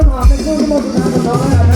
ก็นในช่วงที่มงสุดท้ายของน้องแล้ว